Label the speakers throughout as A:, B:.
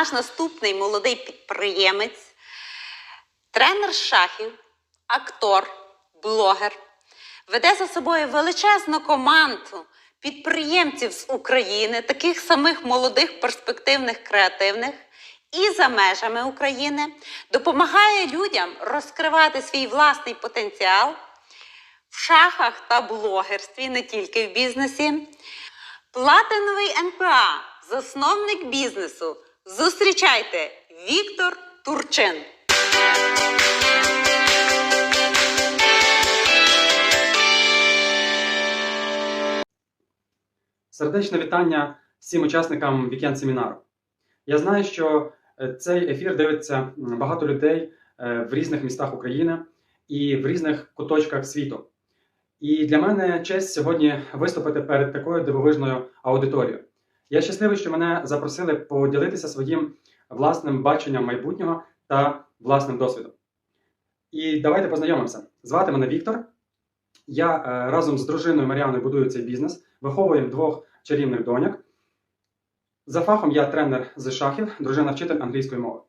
A: наш наступний молодий підприємець, тренер шахів, актор, блогер, веде за собою величезну команду підприємців з України, таких самих молодих, перспективних, креативних. І за межами України допомагає людям розкривати свій власний потенціал в шахах та блогерстві, не тільки в бізнесі. Платиновий НПА, засновник бізнесу. Зустрічайте Віктор Турчин.
B: Сердечне вітання всім учасникам вікенд семінару. Я знаю, що е, цей ефір дивиться багато людей е, в різних містах України і в різних куточках світу. І для мене честь сьогодні виступити перед такою дивовижною аудиторією. Я щасливий, що мене запросили поділитися своїм власним баченням майбутнього та власним досвідом. І давайте познайомимося. Звати мене Віктор. Я е, разом з дружиною Маріаною будую цей бізнес, виховуємо двох чарівних доньок. За фахом я тренер з шахів, дружина вчитель англійської мови.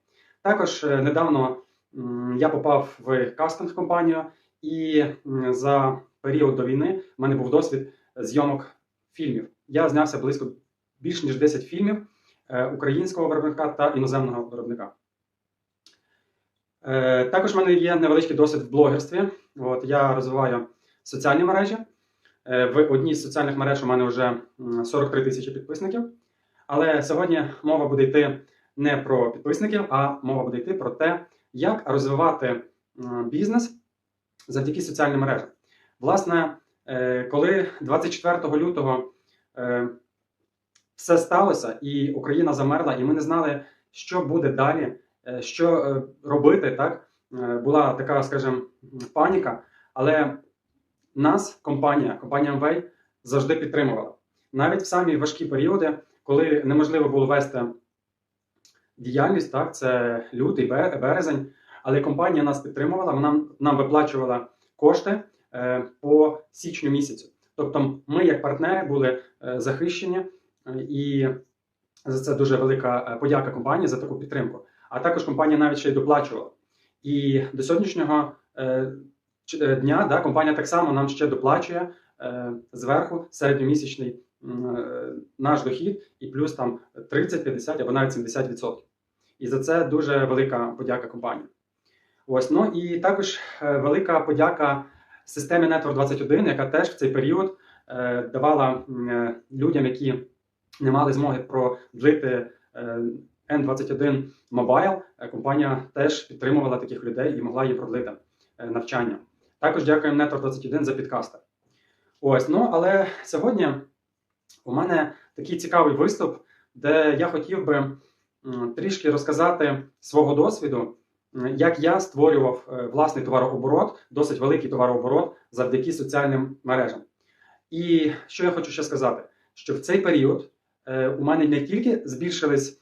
B: Також е, недавно я попав в кастинг компанію, і за період до війни в мене був досвід зйомок фільмів. Я знявся близько більш ніж 10 фільмів е, українського виробника та іноземного виробника. Е, Також в мене є невеличкий досвід в блогерстві. От, я розвиваю соціальні мережі. Е, В одній з соціальних мереж у мене вже 43 тисячі підписників. Але сьогодні мова буде йти не про підписників, а мова буде йти про те, як розвивати бізнес завдяки соціальним мережам. Власне, коли 24 лютого все сталося, і Україна замерла, і ми не знали, що буде далі, е, що е, робити, так е, була така, скажімо, паніка. Але нас, компанія, компанія Amway, завжди підтримувала. Навіть в самі важкі періоди, коли неможливо було вести діяльність, так, це лютий, березень, але компанія нас підтримувала, вона нам виплачувала кошти по січню місяцю. Тобто ми, як партнери, були захищені, і за це дуже велика е, подяка компанії за таку підтримку. А також компанія навіть ще й доплачувала. І до сьогоднішнього е, е, дня да, компанія так само нам ще доплачує зверху середньомісячний наш дохід, і плюс там 30, 50 або навіть 70%. І за це дуже велика подяка компанії. Ось, ну і також велика подяка системі Network 21, яка теж в цей період давала людям, які не мали змоги продлити е, N21 Mobile, е, компанія теж підтримувала таких людей і могла їм продлити е, навчання. Також дякуємо Network 21 за підкасти. Ось, ну але сьогодні у мене такий цікавий виступ, де я хотів би трішки розказати свого досвіду, як я створював власний товарооборот, досить великий товарооборот завдяки соціальним мережам. І що я хочу ще сказати, що в цей період у мене не тільки збільшилась е,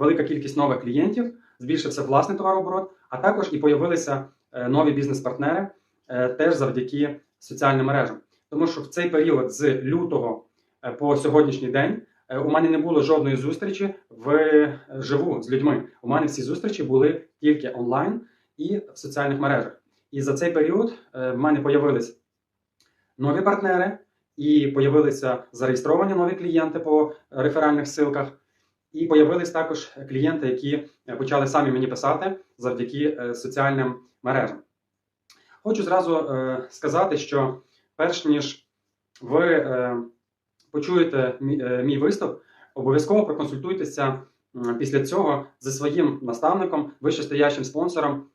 B: велика кількість нових клієнтів, збільшився власний товарооборот, а також і появилися е, нові бізнес-партнери е, теж завдяки соціальним мережам. Тому що в цей період з лютого е, по сьогоднішній день е, у мене не було жодної зустрічі в живу з людьми. У мене всі зустрічі були тільки онлайн і в соціальних мережах. І за цей період е, в мене появились нові партнери, і появилися зареєстровані нові клієнти по реферальних ссылках. І появились також клієнти, які почали самі мені писати завдяки е, соціальним мережам. Хочу зразу е, сказати, що перш ніж ви е, почуєте мій, виступ, обов'язково проконсультуйтеся після цього зі своїм наставником, вищестоящим спонсором,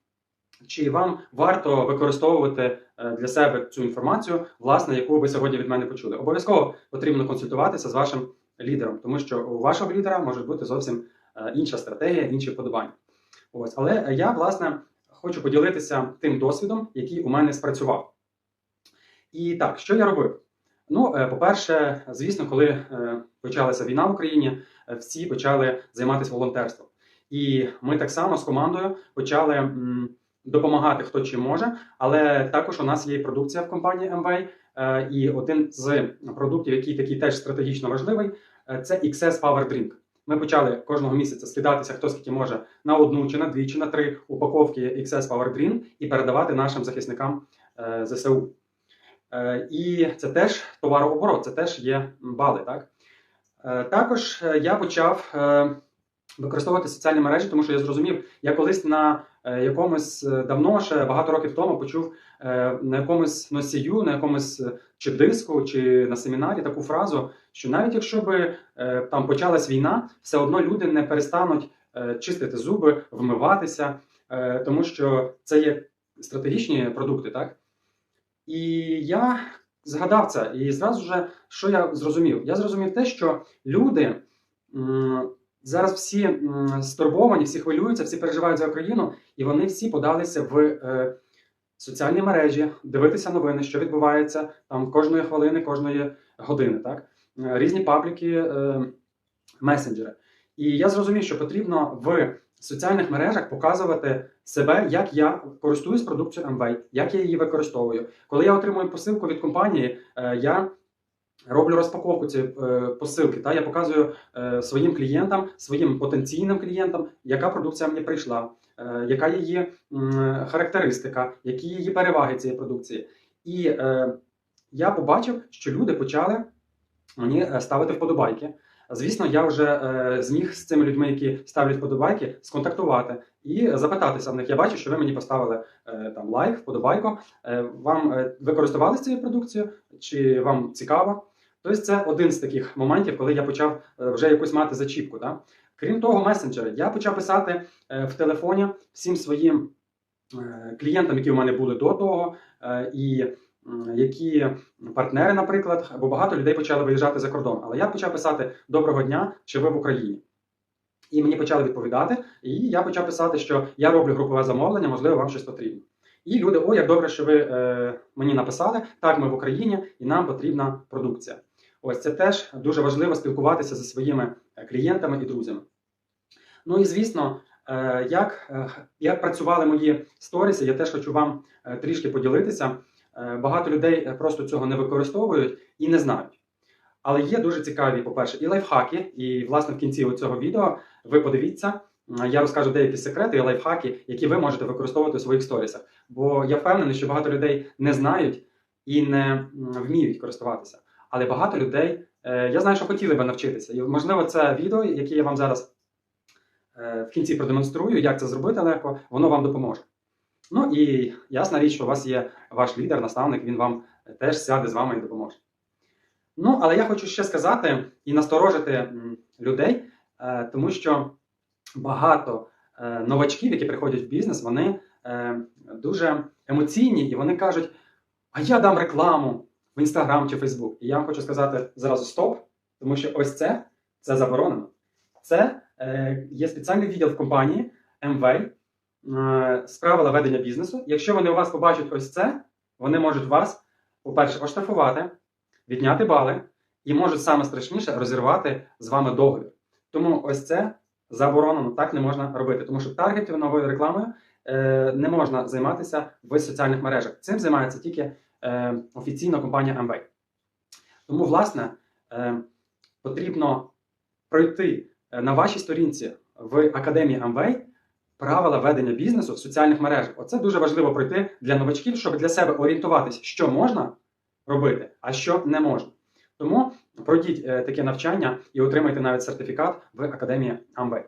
B: чи вам варто використовувати е, для себе цю інформацію, власне, яку ви сьогодні від мене почули. Обов'язково потрібно консультуватися з вашим лідером, тому що у вашого лідера може бути зовсім е, інша стратегія, інші вподобання. Ось, але я власне хочу поділитися тим досвідом, який у мене спрацював. І так, що я робив? Ну, е, по-перше, звісно, коли почалася війна в Україні, всі почали займатися волонтерством. І ми так само з командою почали допомагати хто чим може, але також у нас є продукція в компанії MWay, е, і один з продуктів, який такий теж стратегічно важливий, е, це XS Power Drink. Ми почали кожного місяця скидатися, хто скільки може на одну чи на дві, чи на три упаковки XS Power Green і передавати нашим захисникам е, ЗСУ. І це теж товарооборот, це теж є бали. Так? Також я почав використовувати соціальні мережі, тому що я зрозумів, я колись на е, якомусь е, давно, ще багато років тому, почув е, на якомусь носію, на якомусь чи диску, чи на семінарі таку фразу, що навіть якщо би там почалась війна, все одно люди не перестануть чистити зуби, вмиватися, тому що це є стратегічні продукти, так? І я згадав це, і зразу же, що я зрозумів? Я зрозумів те, що люди зараз всі стурбовані, всі хвилюються, всі переживають за Україну, і вони всі подалися в е, соціальні мережі, дивитися новини, що відбувається там кожної хвилини, кожної години. Так? Е, Різні пабліки, е, месенджери. І я зрозумів, що потрібно в соціальних мережах показувати себе, як я користуюсь продукцією Amway, як я її використовую. Коли я отримую посилку від компанії, е, я роблю розпаковку цієї е, посилки. Та я показую е, своїм клієнтам, своїм потенційним клієнтам, яка продукція мені прийшла, е, яка її характеристика, які її переваги цієї продукції. І е, я побачив, що люди почали мені ставити вподобайки. Звісно, я вже е, зміг з цими людьми, які ставлять вподобайки, сконтактувати і запитатися в них. Я бачу, що ви мені поставили е, там лайк, вподобайку. Е, вам е, ви користувалися цією продукцією, чи вам цікаво? Тобто, це один з таких моментів, коли я почав е, вже якусь мати зачіпку. Да? Крім того, месенджери, я почав писати е, в телефоні всім своїм е, клієнтам, які у мене були до того, і які партнери, наприклад, бо багато людей почали виїжджати за кордон. Але я почав писати Доброго дня, чи ви в Україні? І мені почали відповідати, і я почав писати, що я роблю групове замовлення, можливо, вам щось потрібно. І люди, о, як добре, що ви е, мені написали. Так, ми в Україні, і нам потрібна продукція. Ось це теж дуже важливо спілкуватися зі своїми е, клієнтами і друзями. Ну і звісно, е, як, е, як працювали мої сторіси, я теж хочу вам трішки поділитися. Багато людей просто цього не використовують і не знають. Але є дуже цікаві, по-перше, і лайфхаки. І, власне, в кінці цього відео ви подивіться, я розкажу деякі секрети і лайфхаки, які ви можете використовувати у своїх сторісах. Бо я впевнений, що багато людей не знають і не вміють користуватися. Але багато людей, е, я знаю, що хотіли би навчитися. І, можливо, це відео, яке я вам зараз е, в кінці продемонструю, як це зробити легко, воно вам допоможе. Ну і ясна річ, що у вас є ваш лідер, наставник, він вам теж сяде з вами і допоможе. Ну, але я хочу ще сказати і насторожити людей, е, тому що багато новачків, які приходять в бізнес, вони дуже емоційні і вони кажуть: а я дам рекламу в Інстаграм чи Фейсбук. І я вам хочу сказати зразу стоп, тому що ось це, це заборонено. Це е, є спеціальний відділ в компанії МВ е, з правила ведення бізнесу. Якщо вони у вас побачать ось це, вони можуть вас, по-перше, оштрафувати, відняти бали і можуть саме страшніше розірвати з вами договір. Тому ось це заборонено, так не можна робити, тому що таргетовою рекламою е, не можна займатися в соціальних мережах. Цим займається тільки е, офіційна компанія Amway. Тому, власне, е, потрібно пройти е, на вашій сторінці в академії Amway правила ведення бізнесу в соціальних мережах. Оце дуже важливо пройти для новачків, щоб для себе орієнтуватися, що можна робити, а що не можна. Тому пройдіть таке навчання і отримайте навіть сертифікат в академії Amway.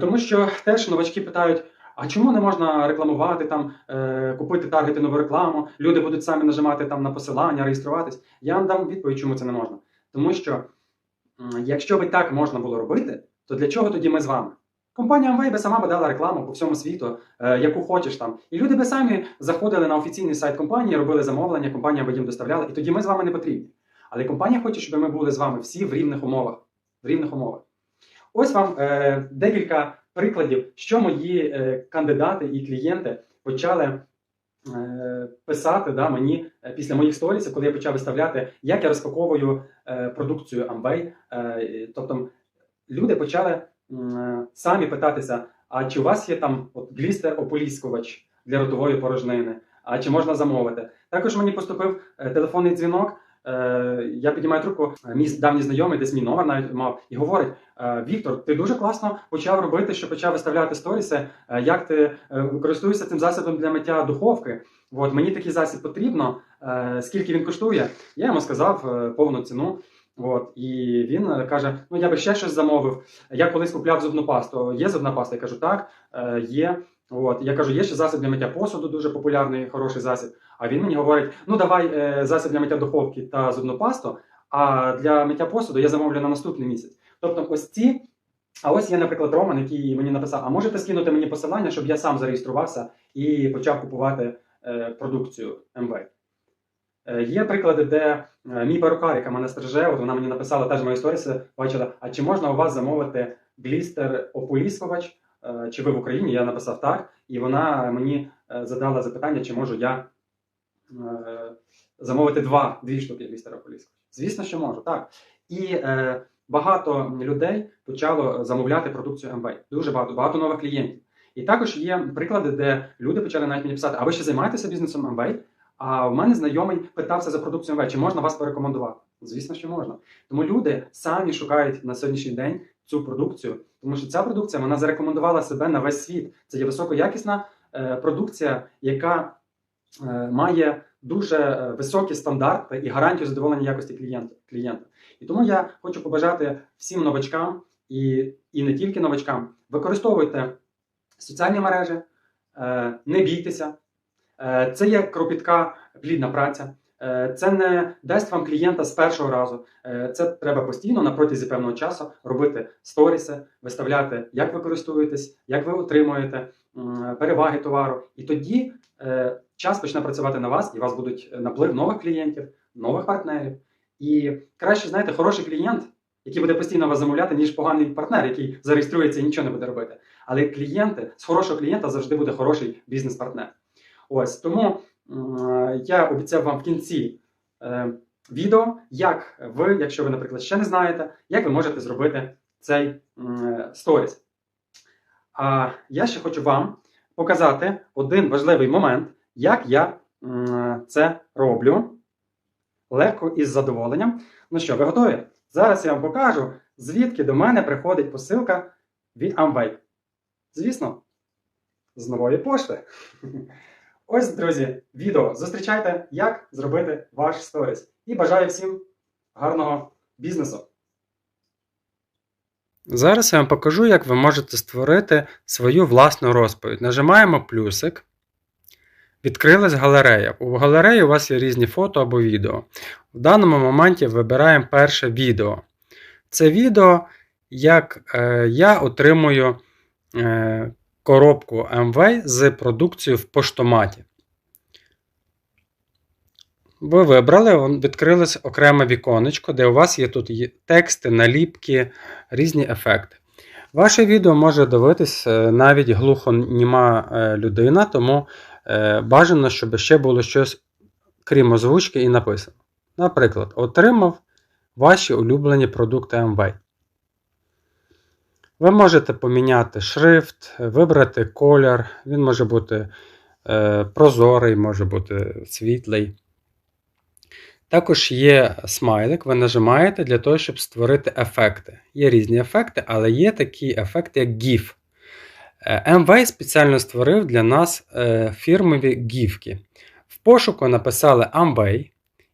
B: Тому що теж новачки питають. А чому не можна рекламувати там, е, купити таргетинову рекламу? Люди будуть самі нажимати там на посилання, реєструватись. Я вам дам відповідь, чому це не можна. Тому що, якщо би так можна було робити, то для чого тоді ми з вами? Компанія Amway би сама би дала рекламу по всьому світу, е, яку хочеш там. І люди би самі заходили на офіційний сайт компанії, робили замовлення, компанія би їм доставляла, і тоді ми з вами не потрібні. Але компанія хоче, щоб ми були з вами всі в рівних умовах. В рівних умовах. Ось вам е, декілька прикладів, що мої е, кандидати і клієнти почали е, писати да, мені е, після моїх сторісів, коли я почав виставляти, як я розпаковую продукцію Amway. Тобто люди почали самі питатися: а чи у вас є там от, глістер ополіскувач для ротової порожнини? А чи можна замовити? Також мені поступив телефонний дзвінок Е, я піднімаю трубку, е, мій давній знайомий, десь мій номер навіть мав, і говорить: е, Віктор, ти дуже класно почав робити, що почав виставляти сторіси, е, як ти користуєшся цим засобом для миття духовки. От мені такий засіб потрібно. Е, скільки він коштує? Я йому сказав повну ціну. От, і він каже: Ну я би ще щось замовив. Я колись купляв зубну пасту. Є зубна паста? Я кажу, так, є. От, я кажу, є ще засіб для миття посуду, дуже популярний, хороший засіб. А він мені говорить: ну давай е, засіб для миття духовки та зубну пасту, а для миття посуду я замовлю на наступний місяць. Тобто, ось ці. А ось є, наприклад, Роман, який мені написав: а можете скинути мені посилання, щоб я сам зареєструвався і почав купувати е, продукцію МВ. Е, Є приклади, де мій перукар, яка мене стриже, от вона мені написала теж мої сторіси, бачила, а чи можна у вас замовити глістер ополіскувач, чи ви в Україні? Я написав так, і вона мені задала запитання, чи можу я замовити два, дві штуки глістера ополіскувача. Звісно, що можу, так. І е, багато людей почало замовляти продукцію МВ. Дуже багато, багато нових клієнтів. І також є приклади, де люди почали навіть мені писати, а ви ще займаєтеся бізнесом МВ? А в мене знайомий питався за продукцію МВ, чи можна вас порекомендувати? Звісно, що можна. Тому люди самі шукають на сьогоднішній день цю продукцію, тому що ця продукція вона зарекомендувала себе на весь світ. Це є високоякісна е, продукція, яка е, має дуже е, високі стандарти і гарантію задоволення якості клієнта. І тому я хочу побажати всім новачкам і, і не тільки новачкам, використовуйте соціальні мережі, е, не бійтеся. Е, Це є кропітка плідна праця. Е, Це не дасть вам клієнта з першого разу. Е, Це треба постійно на протязі певного часу робити сторіси, виставляти, як ви користуєтесь, як ви отримуєте переваги товару. І тоді е, час почне працювати на вас, і у вас будуть наплив нових клієнтів, нових партнерів. І краще, знаєте, хороший клієнт, який буде постійно вас замовляти, ніж поганий партнер, який зареєструється і нічого не буде робити. Але клієнти з хорошого клієнта завжди буде хороший бізнес-партнер. Ось тому м, я обіцяв вам в кінці е, відео, як ви, якщо ви, наприклад, ще не знаєте, як ви можете зробити цей сторіс. А я ще хочу вам показати один важливий момент, як я це роблю легко і з задоволенням. Ну що, ви готові? Зараз я вам покажу, звідки до мене приходить посилка від Amway. Звісно, з нової пошти. Ось, друзі, відео. Зустрічайте, як зробити ваш сторіс. І бажаю всім гарного бізнесу.
C: Зараз я вам покажу, як ви можете створити свою власну розповідь. Нажимаємо плюсик. Відкрилась галерея. У галереї у вас є різні фото або відео. В даному моменті вибираємо перше відео. Це відео, як е, я отримую е, коробку МВ з продукцією в поштоматі. Ви вибрали, відкрилось окреме віконечко, де у вас є тут тексти, наліпки, різні ефекти. Ваше відео може дивитись е, навіть глухоніма е, людина, тому бажано, щоб ще було щось, крім озвучки, і написано. Наприклад, отримав ваші улюблені продукти МВ. Ви можете поміняти шрифт, вибрати колір. Він може бути е, прозорий, може бути світлий. Також є смайлик, ви нажимаєте для того, щоб створити ефекти. Є різні ефекти, але є такі ефекти, як GIF. Е, спеціально створив для нас е, фірмові гіфки. В пошуку написали Amway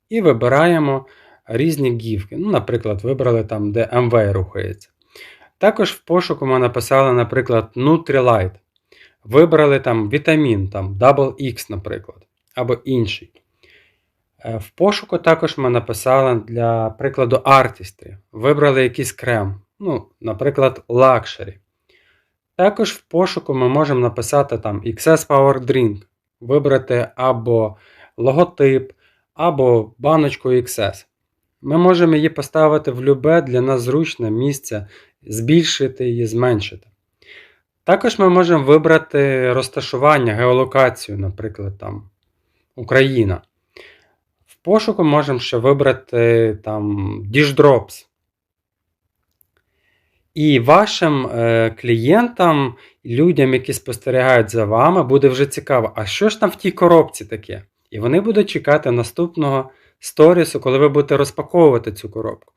C: і вибираємо різні гіфки. Ну, наприклад, вибрали там, де MV рухається. Також в пошуку ми написали, наприклад, Nutrilite. Вибрали там вітамін, там Double X, наприклад, або інший. Е, В пошуку також ми написали для прикладу Artistry. Вибрали якийсь крем, ну, наприклад, Luxury. Також в пошуку ми можемо написати там XS Power Drink, вибрати або логотип, або баночку XS. Ми можемо її поставити в любе для нас зручне місце, збільшити її, зменшити. Також ми можемо вибрати розташування, геолокацію, наприклад, там Україна. В пошуку можемо ще вибрати там Dishdrops. І вашим е, клієнтам, людям, які спостерігають за вами, буде вже цікаво, а що ж там в тій коробці таке? І вони будуть чекати наступного
B: сторісу, коли ви будете розпаковувати цю коробку.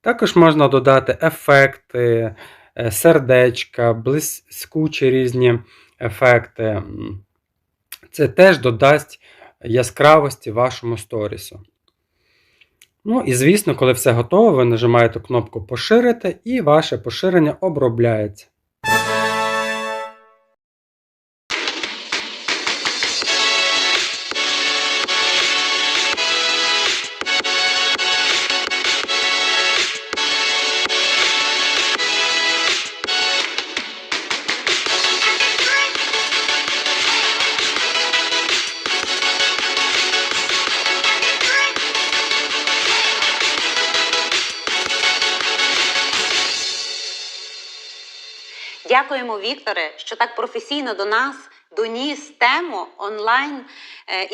B: Також можна додати ефекти, е, сердечка, блискучі різні ефекти. Це теж додасть яскравості вашому сторісу. Ну і звісно, коли все готово, ви нажимаєте кнопку Поширити і ваше поширення обробляється.
A: Дякуємо, Вікторе, що так професійно до нас доніс тему онлайн е.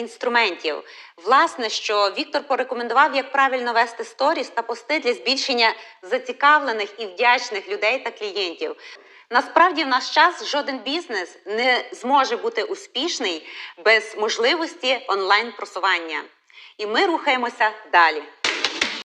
A: Власне, що Віктор порекомендував, як правильно вести сторіс та пости для збільшення зацікавлених і вдячних людей та клієнтів. Насправді, в наш час жоден бізнес не зможе бути успішний без можливості онлайн просування. І ми рухаємося далі.